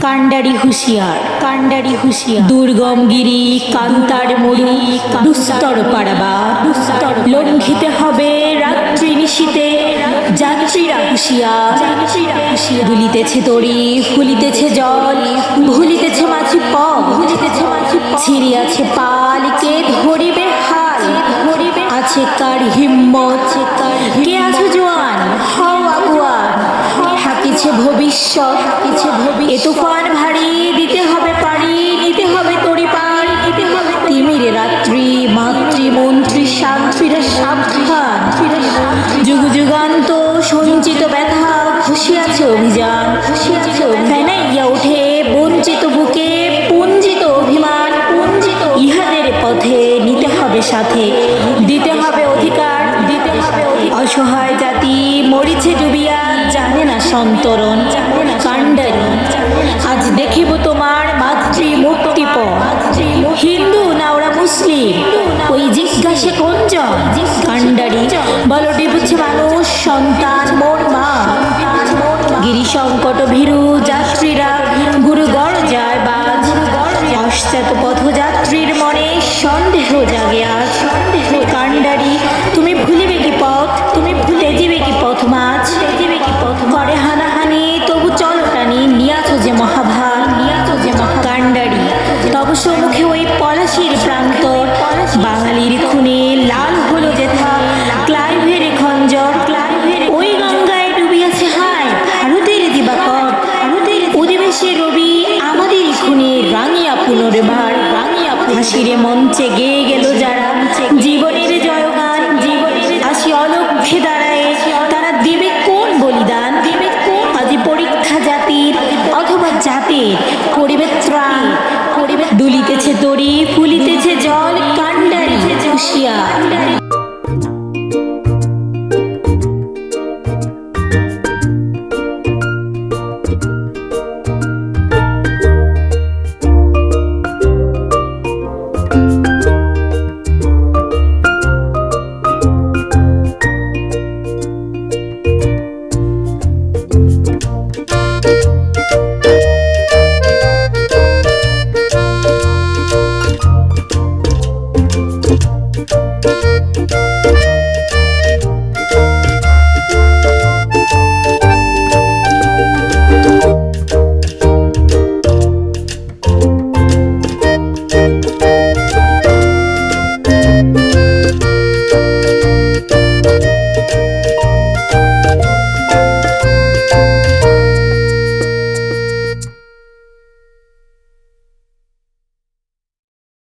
কাণ্ডারি হুঁশিয়ার কাণ্ডারি হুঁশিয়ার। দুর্গম গিরি, কান্তার মরু দুস্তর পাড়াবার দুস্তর লঙ্ঘিতে হবে রাত্রি নিশীতে যাত্রীরা হুঁশিয়ার। যাত্রীরা হুঁশিয়ার দুলিতেছে তরি ফুলিতেছে জল, ভুলিতেছে মাছি প ভুলিতেছে মাছি ছিড়িয়াছে পাল, কে ধরিবে হাল? ধরিবে আছে কার হিম্মত? কে আছে জোয়ান? ভবিষ্যৎ, কিছু ভবিষ্যৎ। তুফান ভারী, দিতে হবে পারি নিতে হবে তরি পার নিতে হবে তিমিরে রাত্রি মাতৃ মন্ত্রী শান্তিরে সাবধান যুগ যুগান্ত, সঞ্চিত ব্যথা খুশি আছে অভিযান খুশি আছে ফেনাইয়া ওঠে বঞ্চিত বুকে, পুঞ্জিত অভিমান, পুঞ্জিত ইহাদের পথে নিতে হবে সাথে, দিতে হবে অধিকার, দিতে হবে। অসহায় জাতি মরিছে ডুবিয়া জানে না সন্তরণ, কাণ্ডারি। আজ দেখিব তোমার মাতৃ মুক্তি হিন্দু না ওরা মুসলিম? ওই জিজ্ঞাসে কোনজন কাণ্ডারি, বলো ডিবুচ্ছে মানুষ, সন্তান মোর মা। গিরি সংকট ভীরু, যাত্রীরা গুরু গড় যায় বাজ। পশ্চাৎ পথযাত্রীর মনে সন্দেহ জাগে আজ। সন্দেহ কাণ্ডারি, তুমি ভুলিবে কি পথ? তুমি ভুলে যাবে কি পথ মাছ হাসিরে মঞ্চে গেয়ে গেল যারা। জীবনের জয়গান, জীবনের আসি অলক্ষে দাঁড়ায়। তারা দেবে কোন বলিদান? দেবে কোন আজি পরীক্ষা জাতির, অথবা জাতির করিবে ত্রাণ। করিবে দুলিতেছে তরি, ফুলিতেছে জল কান্ডারিছে হুশিয়ার